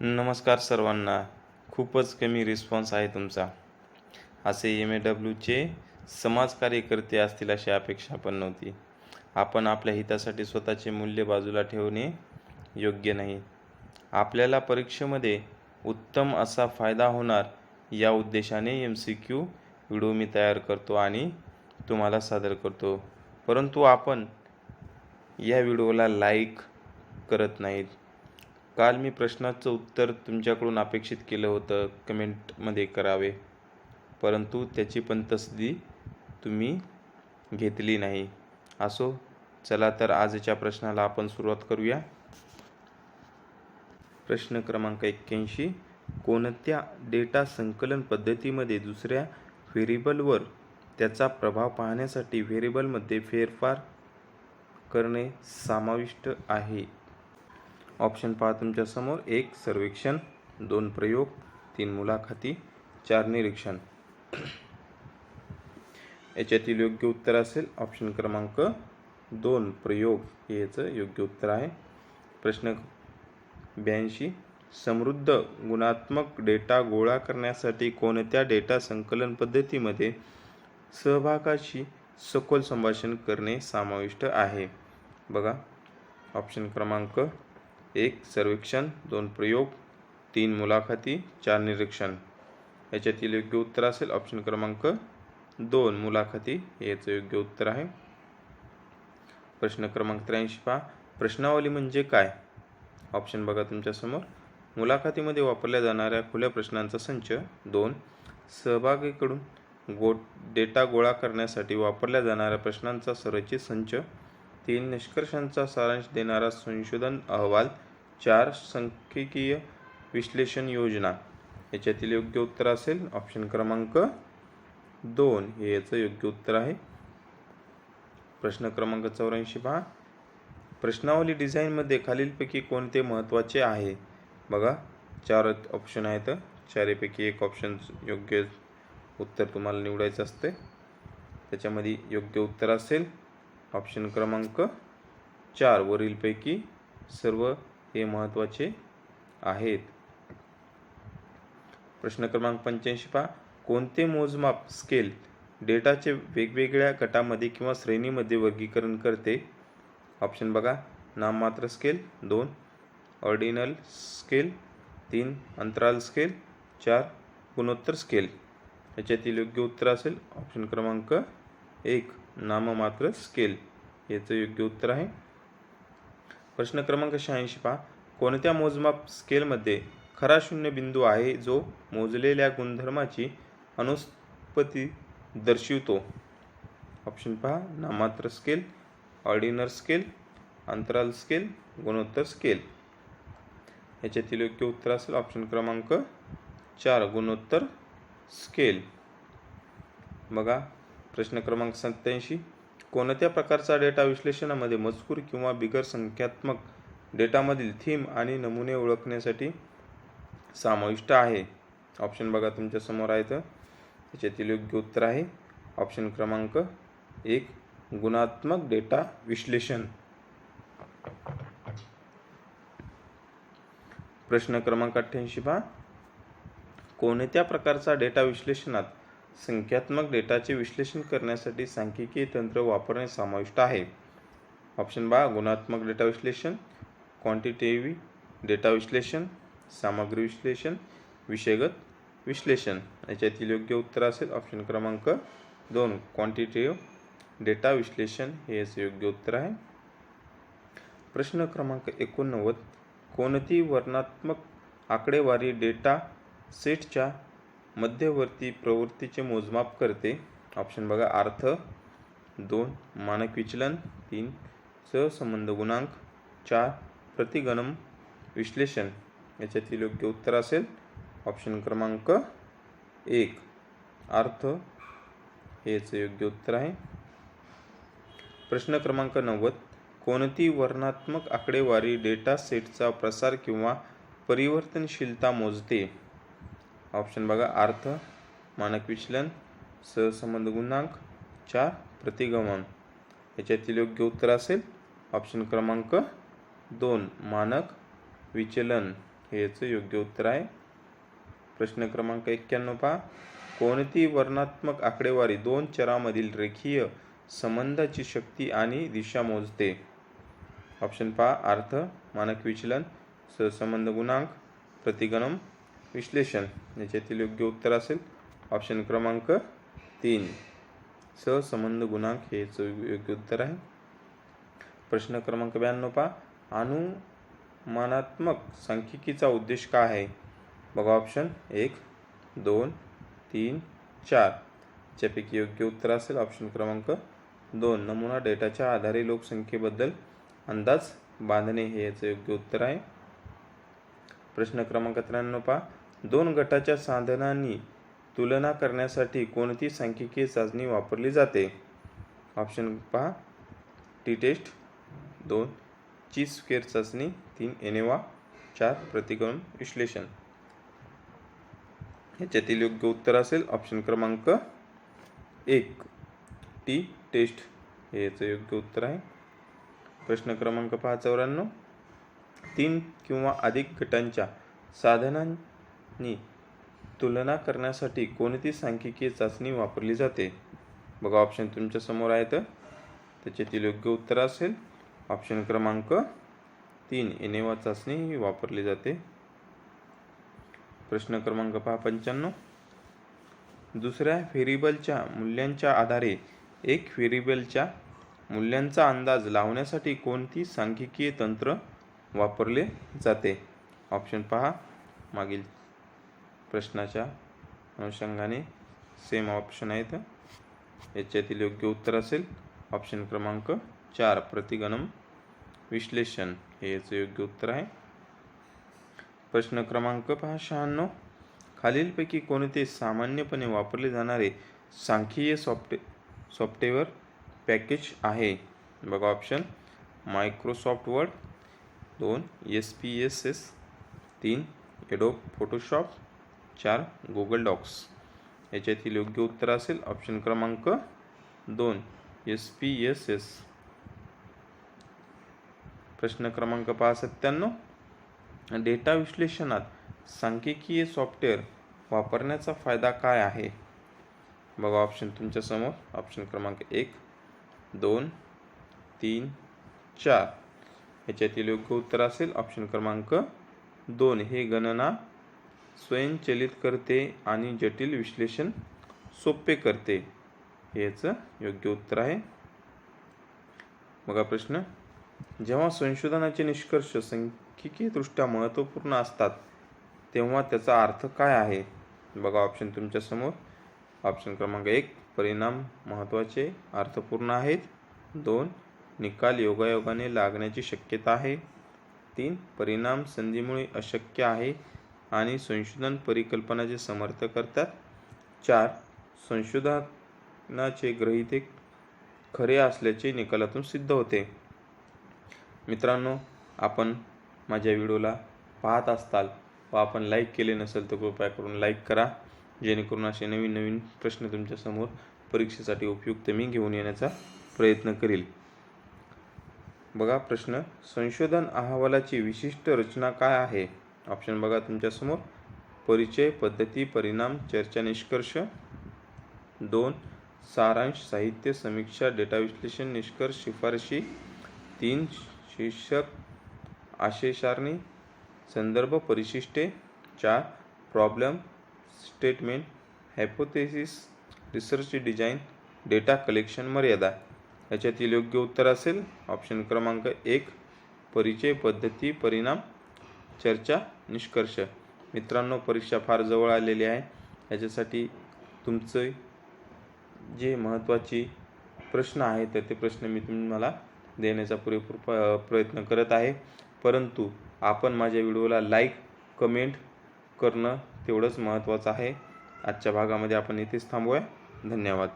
नमस्कार सर्वांना. खूपच कमी रिस्पॉन्स आहे तुमचा. असे एम ए डब्ल्यूचे समाज कार्यकर्ते असतील अशी अपेक्षा पण नव्हती. आपण आपल्या हितासाठी स्वतःचे मूल्य बाजूला ठेवणे योग्य नाही. आपल्याला परीक्षेमध्ये उत्तम असा फायदा होणार या उद्देशाने एम सी क्यू व्हिडिओ मी तयार करतो आणि तुम्हाला सादर करतो. परंतु आपण या व्हिडिओला लाईक करत नाहीत. काल मी प्रश्नाचं उत्तर तुमच्याकडून अपेक्षित केलं होतं कमेंटमध्ये करावे. परंतु त्याची पण तसदी तुम्ही घेतली नाही. असो चला तर आजच्या प्रश्नाला आपण सुरुवात करूया. प्रश्न क्रमांक एक्क्याऐंशी. कोणत्या डेटा संकलन पद्धतीमध्ये दुसऱ्या व्हेरिएबलवर त्याचा प्रभाव पाहण्यासाठी व्हेरिएबलमध्ये फेरफार करणे समाविष्ट आहे? ऑप्शन पहा तुमच्यासमोर. एक सर्वेक्षण. दोन प्रयोग. तीन मुलाखती. चार निरीक्षण. याच्यातील योग्य उत्तर असेल ऑप्शन क्रमांक दोन प्रयोग. हे याचं योग्य उत्तर आहे. प्रश्न ब्याऐंशी. समृद्ध गुणात्मक डेटा गोळा करण्यासाठी कोणत्या डेटा संकलन पद्धतीमध्ये सहभागाशी सखोल संभाषण करणे समाविष्ट आहे? बघा. ऑप्शन क्रमांक एक सर्वेक्षण दोन प्रयोग तीन मुलाखती चार निरीक्षण. याच्यातील योग्य उत्तर असेल ऑप्शन क्रमांक दोन मुलाखती. याचं योग्य उत्तर आहे. प्रश्न क्रमांक त्र्याऐंशी पहा. प्रश्नावली म्हणजे काय? ऑप्शन बघा तुमच्यासमोर मुलाखतीमध्ये वापरल्या जाणाऱ्या खुल्या प्रश्नांचा संच दोन. सहभागीकडून गो डेटा गोळा करण्यासाठी वापरल्या जाणाऱ्या प्रश्नांचा संरचित संच तीन. निष्कर्षांचा सारांश देणारा संशोधन अहवाल चार सांख्यिकीय विश्लेषण योजना. याच्यातील योग्य उत्तर असेल ऑप्शन क्रमांक दोन. हे याचं योग्य उत्तर आहे. प्रश्न क्रमांक चौऱ्याऐंशी पहा. प्रश्नावली डिझाईनमध्ये खालीलपैकी कोणते महत्त्वाचे आहे? बघा चार ऑप्शन आहेत. चारीपैकी एक ऑप्शन योग्य उत्तर तुम्हाला निवडायचं असते. त्याच्यामध्ये योग्य उत्तर असेल ऑप्शन क्रमांक चार. वरीलपैकी सर्व हे महत्त्वाचे आहेत. प्रश्न क्रमांक पंच्याऐंशी पहा. कोणते मोजमाप स्केल डेटाचे वेगवेगळ्या गटामध्ये किंवा श्रेणीमध्ये वर्गीकरण करते? ऑप्शन बघा. नाममात्र स्केल दोन. ऑर्डिनल स्केल तीन. अंतराल स्केल चार. गुणोत्तर स्केल याच्यातील योग्य उत्तर असेल. ऑप्शन क्रमांक एक. नाममात्र स्केल याचं योग्य उत्तर आहे. प्रश्न क्रमांक शहाऐंशी पहा. कोणत्या मोजमाप स्केलमध्ये खरा शून्य बिंदू आहे जो मोजलेल्या गुणधर्माची अनुस्पती दर्शवितो? ऑप्शन पहा. नामात्र स्केल ऑर्डिनर स्केल अंतराल स्केल गुणोत्तर स्केल. याच्यातील योग्य उत्तर असेल ऑप्शन क्रमांक चार गुणोत्तर स्केल. बघा प्रश्न क्रमांक सत्याऐंशी कोणत्या प्रकारचा डेटा विश्लेषणामध्ये मजकूर किंवा बिगर संख्यात्मक डेटामधील थीम आणि नमुने ओळखण्यासाठी समाविष्ट आहे? ऑप्शन बघा तुमच्यासमोर आहे आहेत त्याच्यातील योग्य उत्तर आहे. ऑप्शन क्रमांक एक गुणात्मक डेटा विश्लेषण. प्रश्न क्रमांक अठ्ठ्याऐंशी पहा. कोणत्या प्रकारचा डेटा विश्लेषणात संख्यात्मक डेटाचे विश्लेषण करण्यासाठी सांख्यिकीय तंत्र वापरणे समाविष्ट आहे. ऑप्शन बा गुणात्मक डेटा विश्लेषण क्वांटिटेवी डेटा विश्लेषण सामग्री विश्लेषण विषयगत विश्लेषण. याच्यातील योग्य उत्तर असेल ऑप्शन क्रमांक दोन क्वांटिटेटिव्ह डेटा विश्लेषण. हे याचे योग्य उत्तर आहे. प्रश्न क्रमांक एकोणनव्वद कोणती वर्णात्मक आकडेवारी डेटा सेटच्या मध्यवर्ती प्रवृत्तीचे मोजमाप करते. ऑप्शन बघा अर्थ दोन मानक विचलन तीन सहसंबंध गुणांक चार प्रतिगणम विश्लेषण. याच्यातील योग्य उत्तर असेल ऑप्शन क्रमांक एक. अर्थ हेच योग्य उत्तर आहे. प्रश्न क्रमांक नव्वद. कोणती वर्णात्मक आकडेवारी डेटा सेटचा प्रसार किंवा परिवर्तनशीलता मोजते? ऑप्शन बघा अर्थ मानक विचलन सहसंबंध गुणांक चार प्रतिगमन. याच्यातील योग्य उत्तर असेल ऑप्शन क्रमांक दोन मानक विचलन. हे याचं योग्य उत्तर आहे. प्रश्न क्रमांक एक्क्याण्णव पहा. कोणती वर्णात्मक आकडेवारी दोन चरामधील रेखीय संबंधाची शक्ती आणि दिशा मोजते? ऑप्शन पहा अर्थ मानक विचलन सहसंबंध गुणांक प्रतिगणम विश्लेषण. याच्यातील योग्य उत्तर असेल. ऑप्शन क्रमांक तीन. सहसंबंध गुणांक हे योग्य उत्तर आहे. प्रश्न क्रमांक ब्याण्णव पहा. अनुमानात्मक सांख्यिकीचा उद्देश काय आहे? बघा ऑप्शन एक दोन तीन चार. याच्यापैकी योग्य उत्तर असेल ऑप्शन क्रमांक दोन. नमुना डेटाच्या आधारे लोकसंख्येबद्दल अंदाज बांधणे हे याचं योग्य उत्तर आहे. प्रश्न क्रमांक त्र्याण्णव पहा. दोन गटाच्या साधनांनी तुलना करण्यासाठी कोणती सांख्यिकीय चाचणी वापरली जाते? ऑप्शन पहा. टी टेस्ट दोन. चीज स्क्वेअर चाचणी तीन. एनेवा चार. प्रतिक्रम विश्लेषण. ह्याच्यातील योग्य उत्तर असेल ऑप्शन क्रमांक एक. टी टेस्ट हे याचं योग्य उत्तर आहे. प्रश्न क्रमांक पहा चौऱ्याण्णव. तीन किंवा अधिक गटांच्या साधनां नी तुलना करण्यासाठी कोणती सांख्यिकीय चाचणी वापरली जाते? बघा ऑप्शन तुमच्यासमोर आहेत त्याच्यातील योग्य उत्तर असेल. ऑप्शन क्रमांक तीन एनेवा चाचणी ही वापरली जाते. प्रश्न क्रमांक पहा पंच्याण्णव. दुसऱ्या व्हेरिएबलच्या मूल्यांच्या आधारे एक व्हेरिएबलच्या मूल्यांचा अंदाज लावण्यासाठी कोणती सांख्यिकीय तंत्र वापरले जाते? ऑप्शन पहा. मागील प्रश्नाच्या अनुषंगाने सेम ऑप्शन आहेत. याच्यातील योग्य उत्तर असेल ऑप्शन क्रमांक चार प्रतिगणम विश्लेषण. हे याचं योग्य उत्तर आहे. प्रश्न क्रमांक पहा शहाण्णव. खालीलपैकी कोणते सामान्यपणे वापरले जाणारे सांख्यिकीय सॉफ्टे सॉफ्टवेअर पॅकेज आहे? बघा ऑप्शन मायक्रोसॉफ्ट वर्ड दोन एस पी एस एस तीन एडोब फोटोशॉप चार गुगल डॉक्स याच्यातील योग्य उत्तर असेल ऑप्शन क्रमांक दोन एस पी एस एस प्रश्न क्रमांक पहा सत्त्याण्णव. डेटा विश्लेषणात सांख्यिकीय सॉफ्टवेअर वापरण्याचा फ़ायदा काय आहे? बघा ऑप्शन तुमच्यासमोर ऑप्शन क्रमांक एक, दोन, तीन, चार. याच्यातील योग्य उत्तर असेल ऑप्शन क्रमांक दोन. हे गणना स्वयंचलित करते आणि जटिल विश्लेषण सोपे करते. हे याचं योग्य उत्तर आहे. बघा प्रश्न. जेव्हा संशोधनाचे निष्कर्ष संख्यिकीयदृष्ट्या महत्त्वपूर्ण असतात तेव्हा त्याचा अर्थ काय आहे? बघा ऑप्शन तुमच्यासमोर ऑप्शन क्रमांक एक परिणाम महत्त्वाचे अर्थपूर्ण आहेत. दोन निकाल योगायोगाने लागण्याची शक्यता आहे. तीन परिणाम संधीमुळे अशक्य आहे. आणि संशोधन परिकल्पनाचे समर्थ करतात. चार संशोधनाचे ग्रहिते खरे असल्याचे निकालातून सिद्ध होते. मित्रांनो आपण माझ्या व्हिडिओला पाहत असताल व आपण लाईक केले नसेल तर कृपया करून लाईक करा. जेणेकरून असे नवीन नवीन प्रश्न तुमच्यासमोर परीक्षेसाठी उपयुक्त मी घेऊन येण्याचा प्रयत्न करील. बघा प्रश्न संशोधन अहवालाची विशिष्ट रचना काय आहे? ऑप्शन बघा तुमच्यासमोर. परिचय पद्धती परिणाम चर्चा निष्कर्ष. दोन सारांश साहित्य समीक्षा डेटा विश्लेषण निष्कर्ष शिफारशी. तीन शीर्षक आशय सारणी संदर्भ परिशिष्टे. चार problem statement hypothesis research design data collection मर्यादा. याच्यातील योग्य उत्तर असेल. ऑप्शन क्रमांक एक परिचय पद्धती परिणाम चर्चा निष्कर्ष. मित्रांनो परीक्षा फार जवळ आलेली आहे. याच्यासाठी तुमचं जे महत्त्वाची प्रश्न आहेत तर ते प्रश्न मी तुम्हाला देण्याचा पुरेपूर प प्रयत्न करत आहे. परंतु आपण माझ्या व्हिडिओला लाईक कमेंट करणं तेवढंच महत्त्वाचं आहे. आजच्या भागामध्ये आपण इथेच थांबूया. धन्यवाद.